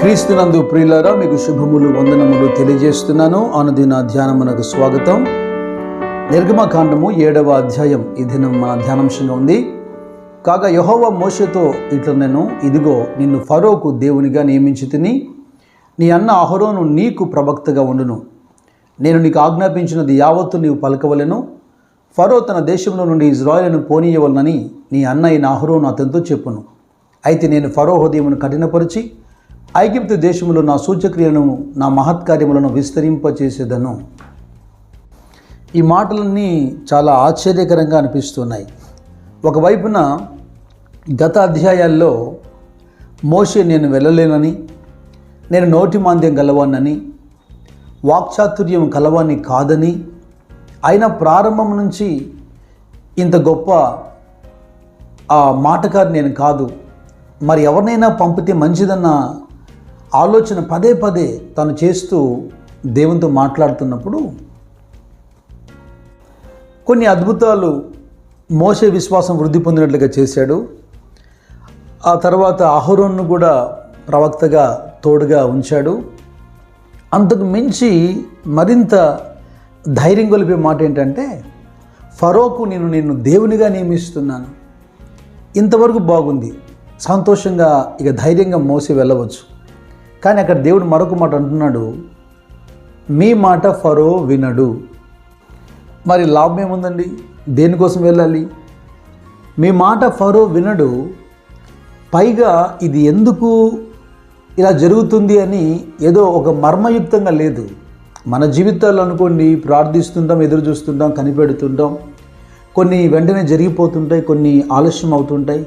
క్రీస్తునందు ప్రియులారా మీకు శుభములు వందనములు తెలియజేస్తున్నాను. అనుదిన ధ్యానమునకు స్వాగతం. నిర్గమకాండము ఏడవ అధ్యాయం. ఈ దినం మన ధ్యానాంశంగా ఉంది. కాగా యహోవ మోషతో ఇట్లా నేను ఇదిగో నిన్ను ఫరోకు దేవునిగా నియమించి తిని నీ అన్న అహరోను నీకు ప్రవక్తగా ఉండును. నేను నీకు ఆజ్ఞాపించినది యావత్తు నీవు పలకవలను. ఫరో తన దేశంలో నుండి ఇజ్రాయలను పోనీయవలనని నీ అన్న అయిన అహరోను అతనితో చెప్పును. అయితే నేను ఫరో హృదయమును కఠినపరిచి ఐగిప్తు దేశంలో నా సూచక్రియను నా మహత్కార్యములను విస్తరింపచేసేదను. ఈ మాటలన్నీ చాలా ఆశ్చర్యకరంగా అనిపిస్తున్నాయి. ఒకవైపున గత అధ్యాయాల్లో మోషే నేను వెళ్ళలేనని నేను నోటి మాంద్యం గలవానని వాక్చాతుర్యం కలవాన్ని కాదని అయినా ప్రారంభం నుంచి ఇంత గొప్ప ఆ మాటకారు నేను కాదు. మరి ఎవరినైనా పంపితే మంచిదన్న ఆలోచన పదే పదే తను చేస్తూ దేవునితో మాట్లాడుతున్నప్పుడు కొన్ని అద్భుతాలు మోసే విశ్వాసం వృద్ధి పొందినట్లుగా చేశాడు. ఆ తర్వాత అహరోన్ను కూడా ప్రవక్తగా తోడుగా ఉంచాడు. అంతకు మించి మరింత ధైర్యం కొలిపే మాట ఏంటంటే ఫరోకు నేను నిన్ను దేవునిగా నియమిస్తున్నాను. ఇంతవరకు బాగుంది. సంతోషంగా ఇక ధైర్యంగా మోసి వెళ్ళవచ్చు. కానీ అక్కడ దేవుడు మరొక మాట అంటున్నాడు మీ మాట ఫరో వినడు. మరి లాభం ఏముందండి? దేనికోసం వెళ్ళాలి? మీ మాట ఫరో వినడు పైగా ఇది ఎందుకు ఇలా జరుగుతుంది అని ఏదో ఒక మర్మయుక్తంగా లేదు. మన జీవితాల్లో అనుకోండి ప్రార్థిస్తుంటాం ఎదురు చూస్తుంటాం కనిపెడుతుంటాం. కొన్ని వెంటనే జరిగిపోతుంటాయి కొన్ని ఆలస్యం అవుతుంటాయి.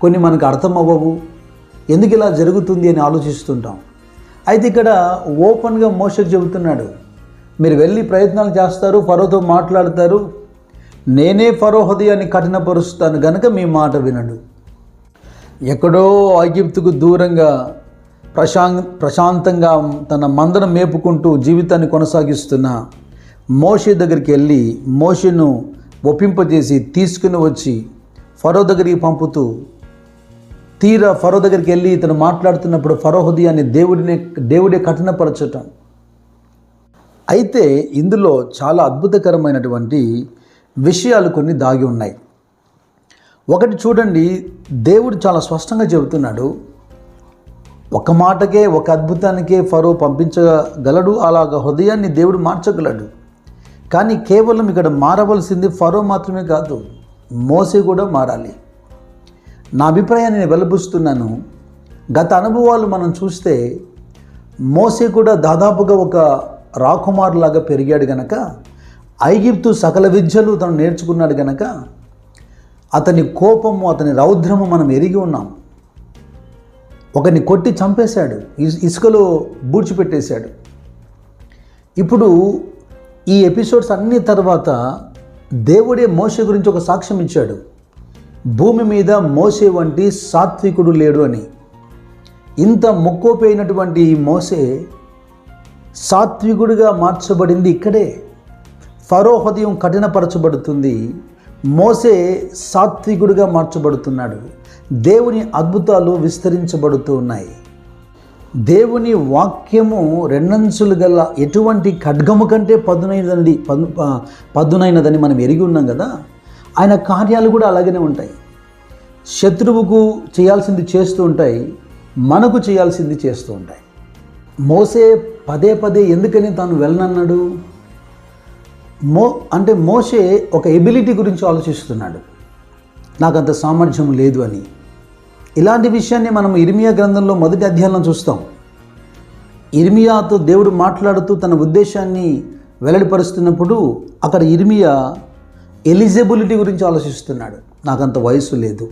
కొన్ని మనకు అర్థం అవ్వవు ఎందుకు ఇలా జరుగుతుంది అని ఆలోచిస్తుంటాం. అయితే ఇక్కడ ఓపెన్గా మోసకు చెబుతున్నాడు మీరు వెళ్ళి ప్రయత్నాలు చేస్తారు ఫరోతో మాట్లాడతారు నేనే ఫరో హృదయాన్ని కఠినపరుస్తాను గనక మీ మాట వినడు. ఎక్కడో ఐగిప్తుకు దూరంగా ప్రశాం ప్రశాంతంగా తన మందను మేపుకుంటూ జీవితాన్ని కొనసాగిస్తున్న మోషే దగ్గరికి వెళ్ళి మోషను ఒప్పింపజేసి తీసుకుని వచ్చి ఫరో దగ్గరికి పంపుతూ తీరా ఫరో దగ్గరికి వెళ్ళి ఇతను మాట్లాడుతున్నప్పుడు ఫరో హృదయాన్ని దేవుడిని దేవుడే కఠినపరచటం. అయితే ఇందులో చాలా అద్భుతకరమైనటువంటి విషయాలు కొన్ని దాగి ఉన్నాయి. ఒకటి చూడండి దేవుడు చాలా స్పష్టంగా చెబుతున్నాడు ఒక మాటకే ఒక అద్భుతానికే ఫరో పంపించగలడు అలాగ హృదయాన్ని దేవుడు మార్చగలడు. కానీ కేవలం ఇక్కడ మారవలసింది ఫరో మాత్రమే కాదు మోసే కూడా మారాలి. నా అభిప్రాయాన్ని నేను వెలుబుస్తున్నాను. గత అనుభవాలు మనం చూస్తే మోసే కూడా దాదాపుగా ఒక రాకుమారులాగా పెరిగాడు గనక ఐగిప్తు సకల విద్యలు తను నేర్చుకున్నాడు గనక అతని కోపము అతని రౌద్రము మనం ఎరిగి ఉన్నాం. ఒకరిని కొట్టి చంపేశాడు ఇసుకలో బూడ్చిపెట్టేశాడు. ఇప్పుడు ఈ ఎపిసోడ్స్ అన్ని తర్వాత దేవుడే మోస గురించి ఒక సాక్ష్యం ఇచ్చాడు. భూమి మీద మోసే వంటి సాత్వికుడు లేడు అని. ఇంత మొక్కోపోయినటువంటి ఈ మోసే సాత్వికుడిగా మార్చబడింది ఇక్కడే. ఫరో హృదయం కఠినపరచబడుతుంది. మోసే సాత్వికుడిగా మార్చబడుతున్నాడు. దేవుని అద్భుతాలు విస్తరించబడుతూ ఉన్నాయి. దేవుని వాక్యము రెండంచులు గల ఎటువంటి ఖడ్గము కంటే పదునైనది పదునైనదని మనం ఎరిగి ఉన్నాం కదా? ఆయన కార్యాలు కూడా అలాగనే ఉంటాయి. శత్రువుకు చేయాల్సింది చేస్తూ ఉంటాయి మనకు చేయాల్సింది చేస్తూ ఉంటాయి. మోసే పదే పదే ఎందుకని తాను వెళ్ళనన్నాడు? మో అంటే మోసే ఒక ఎబిలిటీ గురించి ఆలోచిస్తున్నాడు. నాకు అంత సామర్థ్యం లేదు అని. ఇలాంటి విషయాన్ని మనం ఇర్మియా గ్రంథంలో మొదటి అధ్యాయంలో చూస్తాం. ఇర్మియాతో దేవుడు మాట్లాడుతూ తన ఉద్దేశాన్ని వెల్లడిపరుస్తున్నప్పుడు అక్కడ ఇర్మియా ఎలిజిబిలిటీ గురించి ఆలోచిస్తున్నాడు. నాకంత వయసు లేదు.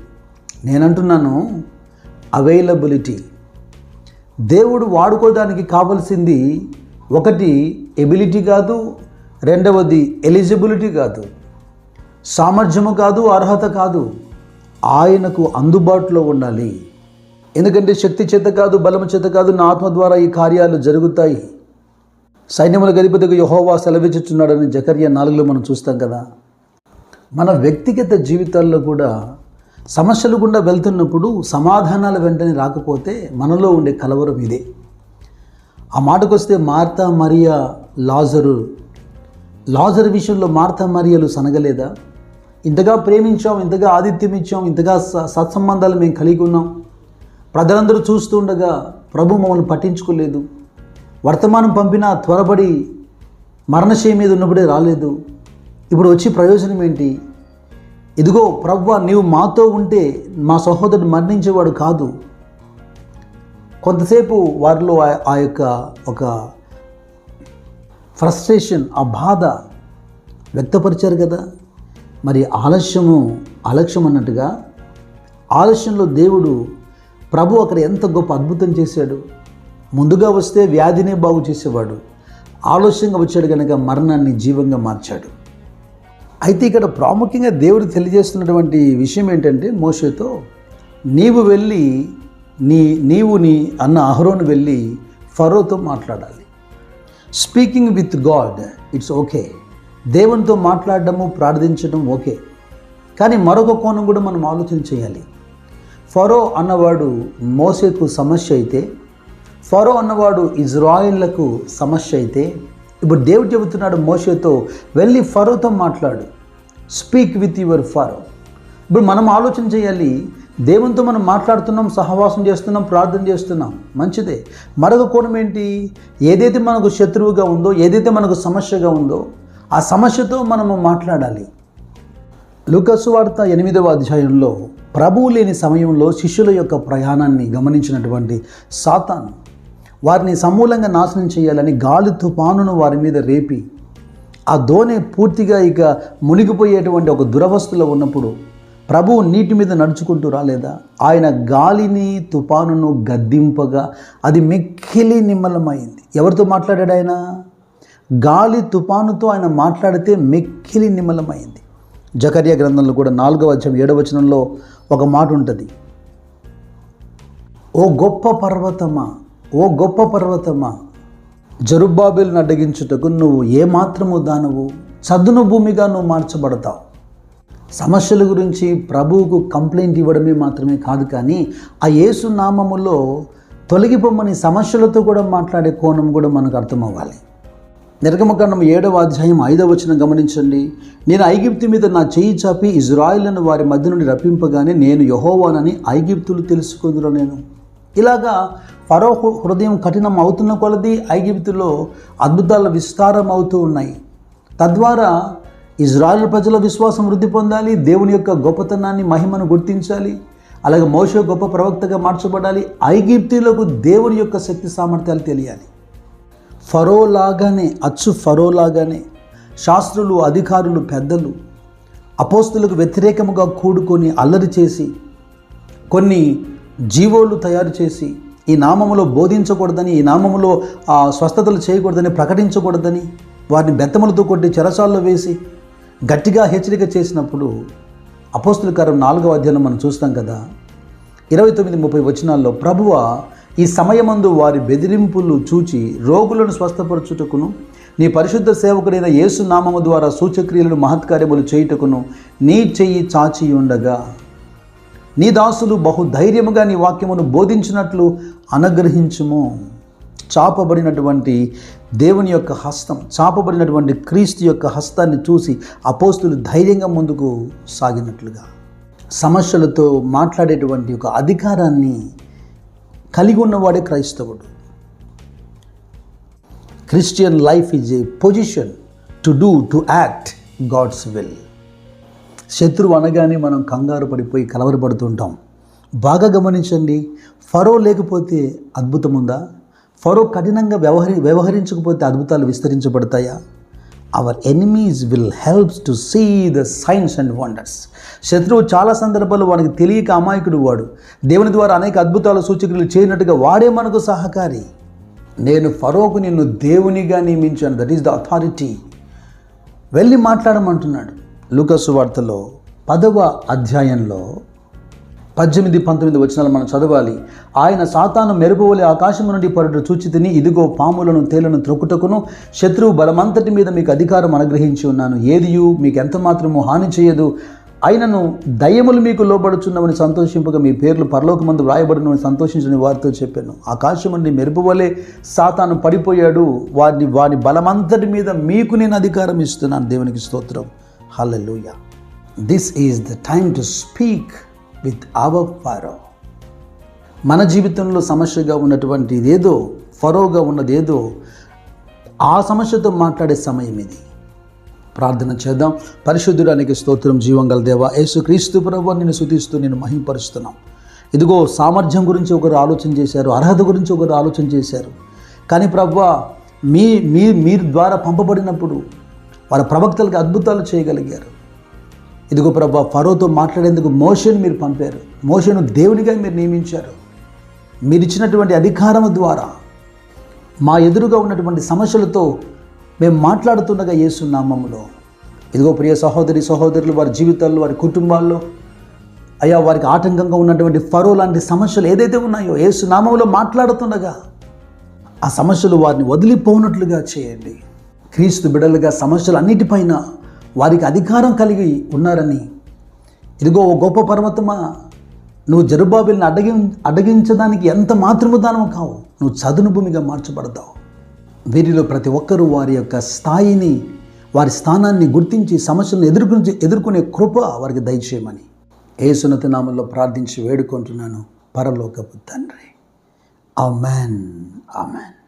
నేనంటున్నాను అవైలబిలిటీ దేవుడు వాడుకోవడానికి కావలసింది ఒకటి ఎబిలిటీ కాదు రెండవది ఎలిజిబిలిటీ కాదు. సామర్థ్యము కాదు అర్హత కాదు. ఆయనకు అందుబాటులో ఉండాలి. ఎందుకంటే శక్తి చేత కాదు బలము చేత కాదు నా ఆత్మ ద్వారా ఈ కార్యాలు జరుగుతాయి. సైన్యముల గదిపతికి యహోవా సెలవిచ్చుచున్నాడని జకర్య నాలుగులో మనం చూస్తాం కదా. మన వ్యక్తిగత జీవితాల్లో కూడా సమస్యలు గుండా వెళ్తున్నప్పుడు సమాధానాలు వెంటనే రాకపోతే మనలో ఉండే కలవరం ఇదే. ఆ మాటకొస్తే మార్తా మరియా లాజరు. లాజర్ విషయంలో మార్తా మరియలు సనగలేదా? ఇంతగా ప్రేమించాం ఇంతగా ఆతిథ్యం ఇచ్చాం ఇంతగా స- సత్సంబంధాలు మేము కలిగి ఉన్నాం. ప్రజలందరూ చూస్తుండగా ప్రభు మమ్మల్ని పట్టించుకోలేదు. వర్తమానం పంపినా త్వరపడి మరణశయ మీద ఉన్నప్పుడే రాలేదు. ఇప్పుడు వచ్చే ప్రయోజనం ఏంటి? ఇదిగో ప్రవ్వ నీవు మాతో ఉంటే మా సహోదరుడు మరణించేవాడు కాదు. కొంతసేపు వారిలో ఆ- ఆ యొక్క ఒక ఫ్రస్ట్రేషన్ ఆ బాధ వ్యక్తపరిచారు కదా. మరి ఆలస్యము అలక్ష్యం అన్నట్టుగా ఆలస్యంలో దేవుడు ప్రభు అక్కడ ఎంత గొప్ప అద్భుతం చేశాడు. ముందుగా వస్తే వ్యాధినే బాగు చేసేవాడు. ఆలస్యంగా వచ్చాడు కనుక మరణాన్ని జీవంగా మార్చాడు. అయితే ఇక్కడ ప్రాముఖ్యంగా దేవుడు తెలియజేస్తున్నటువంటి విషయం ఏంటంటే మోషేతో నీవు వెళ్ళి నీ నీవు నీ అన్న అహరోను వెళ్ళి ఫరోతో మాట్లాడాలి. Speaking with God it's okay దేవునితో మాట్లాడడము ప్రార్థించడం ఓకే కానీ మరొక కోణం కూడా మనం ఆలోచన చేయాలి. ఫరో అన్నవాడు మోసేకు సమస్య అయితే ఫరో అన్నవాడు ఇజ్రాయిళ్ళకు సమస్య అయితే ఇప్పుడు దేవుడు చెబుతున్నాడు మోసేతో వెళ్ళి ఫరోతో మాట్లాడు. స్పీక్ విత్ యువర్ ఫరో ఇప్పుడు మనం ఆలోచన చేయాలి దేవునితో మనం మాట్లాడుతున్నాం సహవాసం చేస్తున్నాం ప్రార్థన చేస్తున్నాం మంచిదే. మరొక కోణం ఏంటి? ఏదైతే మనకు శత్రువుగా ఉందో ఏదైతే మనకు సమస్యగా ఉందో ఆ సమస్యతో మనము మాట్లాడాలి. లుకసు వార్త ఎనిమిదవ అధ్యాయంలో ప్రభువు లేని సమయంలో శిష్యుల యొక్క ప్రయాణాన్ని గమనించినటువంటి సాతాను వారిని సమూలంగా నాశనం చేయాలని గాలి తుపానును వారి మీద రేపి ఆ దోణి పూర్తిగా ఇక మునిగిపోయేటువంటి ఒక దురవస్థలో ఉన్నప్పుడు ప్రభువు నీటి మీద నడుచుకుంటూ రాలేదా? ఆయన గాలిని తుపానును గద్దింపగా అది మిక్కిలి నిమ్మలమైంది ఎవరితో మాట్లాడాడు ఆయన? గాలి తుపానుతో ఆయన మాట్లాడితే మిక్కిలి నిమ్మలమైంది జకర్య గ్రంథంలో కూడా నాలుగవ వచనం ఏడవ వచనంలో ఒక మాట ఉంటుంది. ఓ గొప్ప పర్వతమా ఓ గొప్ప పర్వతమా? జరుబ్బాబేలును అడ్డగించుటకు నువ్వు ఏమాత్రము దానవు? చదును భూమిగా నువ్వు మార్చబడతావు. సమస్యల గురించి ప్రభువుకు కంప్లైంట్ ఇవ్వడమే మాత్రమే కాదు కానీ ఆ యేసు నామములో తొలగిపోమని సమస్యలతో కూడా మాట్లాడే కోణం కూడా మనకు అర్థమవ్వాలి. నిర్గమకాండం ఏడవ అధ్యాయం ఐదవ వచనం గమనించండి. నేను ఐగిప్తు మీద నా చేయి చాపి ఇజ్రాయిలను వారి మధ్య నుండి రప్పింపగానే నేను యహోవానని ఐగిప్తులు తెలుసుకుందురు నేను ఇలాగా ఫరో హృదయం కఠినం అవుతున్న కొలది ఐగిప్తులో అద్భుతాల విస్తారం అవుతూ ఉన్నాయి. తద్వారా ఇజ్రాయెల్ ప్రజల విశ్వాసం వృద్ధి పొందాలి దేవుని యొక్క గొప్పతనాన్ని మహిమను గుర్తించాలి అలాగే మోష గొప్ప ప్రవక్తగా మార్చబడాలి ఐగిప్తులకు దేవుని యొక్క శక్తి సామర్థ్యాలు తెలియాలి. ఫరో లాగానే అచ్చు ఫరో లాగానే శాస్త్రులు అధికారులు పెద్దలు అపోస్తులకు వ్యతిరేకముగా కూడుకొని అల్లరి చేసి కొన్ని జీవోలు తయారు చేసి ఈ నామములో బోధించకూడదని ఈ నామములో ఆ స్వస్థతలు చేయకూడదని ప్రకటించకూడదని వారిని బెత్తములతో కొట్టి చెరసాల్లో వేసి గట్టిగా హెచ్చరిక చేసినప్పుడు అపోస్తులకారం నాలుగవ అధ్యాయం మనం చూస్తాం కదా. ఇరవై తొమ్మిది ముప్పై వచనాల్లో ప్రభువ ఈ సమయమందు వారి బెదిరింపులు చూచి రోగులను స్వస్థపరచుటకును నీ పరిశుద్ధ సేవకుడైన యేసు నామము ద్వారా సూచక్రియలను మహత్కార్యములు చేయుటకును నీ చెయ్యి చాచి ఉండగా నీ దాసులు బహు ధైర్యముగా నీ వాక్యమును బోధించినట్లు అనుగ్రహించుము. చాపబడినటువంటి దేవుని యొక్క హస్తం చాపబడినటువంటి క్రీస్తు యొక్క హస్తాన్ని చూసి అపోస్తులు ధైర్యంగా ముందుకు సాగినట్లుగా. సమస్యలతో మాట్లాడేటువంటి ఒక అధికారాన్ని కలిగి ఉన్నవాడే క్రైస్తవుడు. Christian life is a position to do to act God's will. శత్రువు అనగానే మనం కంగారు పడిపోయి కలవరపడుతుంటాం. బాగా గమనించండి ఫరో లేకపోతే అద్భుతం ఉందా ఫరో కఠినంగా వ్యవహరి వ్యవహరించకపోతే అద్భుతాలు విస్తరించబడతాయా? Our enemies will helps to see the signs and wonders శత్రువు చాలా సందర్భాల్లో వాడికి తెలియక అమాయకుడు వాడు. దేవుని ద్వారా అనేక అద్భుతాల సూచకులు చేయనట్టుగా వాడే మనకు సహకారి. నేను ఫరోకు నిన్ను దేవునిగా నియమించాను. దట్ ఈస్ ద అథారిటీ వెళ్ళి మాట్లాడమంటున్నాడు. లూకసు వార్తలో పదవ అధ్యాయంలో పద్దెనిమిది పంతొమ్మిది వచనాలు మనం చదవాలి. ఆయన సాతాను మెరుపువలే ఆకాశము నుండి పరుడు చూచి తిని ఇదిగో పాములను తేలను త్రొక్కుటకును శత్రువు బలమంతటి మీద మీకు అధికారం అనుగ్రహించి ఉన్నాను. ఏదియు? మీకు ఎంత మాత్రము హాని చేయదు. అయినను దయ్యములు మీకు లోబడుచున్నవని సంతోషింపగా మీ పేర్లు పరలోకమందు వ్రాయబడినని సంతోషించని వారితో చెప్పాను. ఆకాశం నుండి మెరుపువలే సాతాను పడిపోయాడు. వారిని వారి బలమంతటి మీద మీకు నేను అధికారం ఇస్తున్నాను. దేవునికి స్తోత్రం. Hallelujah this is the time to speak with our Pharaoh మన జీవితంలో సమస్యగా ఉన్నటువంటి ఏదో ఫరోగా ఉన్నదేదో ఆ సమస్యతో మాట్లాడే సమయం ఇది. ప్రార్థన చేద్దాం. పరిశుద్ధుడానికి స్తోత్రం జీవం గల దేవ యేసు క్రీస్తు ప్రభు నేను శుతిస్తూ నేను మహింపరుస్తున్నాం. ఇదిగో సామర్థ్యం గురించి ఒకరు ఆలోచన చేశారు అర్హత గురించి ఒకరు ఆలోచన చేశారు. కానీ ప్రభు మీ మీ మీరు ద్వారా పంపబడినప్పుడు వారి ప్రవక్తలకు అద్భుతాలు చేయగలిగారు. ఇదిగో ప్రభా ఫరోతో మాట్లాడేందుకు మోషన్ మీరు పంపారు. మోషను దేవునిగా మీరు నియమించారు. మీరు ఇచ్చినటువంటి అధికారం ద్వారా మా ఎదురుగా ఉన్నటువంటి సమస్యలతో మేము మాట్లాడుతుండగా యేసు నామములో. ఇదిగో ప్రియ సహోదరి సహోదరులు వారి జీవితాల్లో వారి కుటుంబాల్లో అయ్యా వారికి ఆటంకంగా ఉన్నటువంటి ఫరో లాంటి సమస్యలు ఏదైతే ఉన్నాయో యేసు నామంలో మాట్లాడుతుండగా ఆ సమస్యలు వారిని వదిలిపోనట్లుగా చేయండి. క్రీస్తు బిడలుగా సమస్యలు అన్నిటిపైన వారికి అధికారం కలిగి ఉన్నారని. ఇదిగో ఓ గొప్ప పర్వతమా నువ్వు జరుబాబిల్ని అడ్డగి అడ్డగించడానికి ఎంత మాత్రము దానం కావు నువ్వు చదును భూమిగా మార్చబడతావు. వీరిలో ప్రతి ఒక్కరూ వారి యొక్క స్థాయిని వారి స్థానాన్ని గుర్తించి సమస్యలను ఎదుర్కొని ఎదుర్కొనే కృప వారికి దయచేయమని. ఏసునత నామంలో ప్రార్థించి వేడుకుంటున్నాను. పరలోకపు తండ్రి. ఆమెన్. ఆమెన్.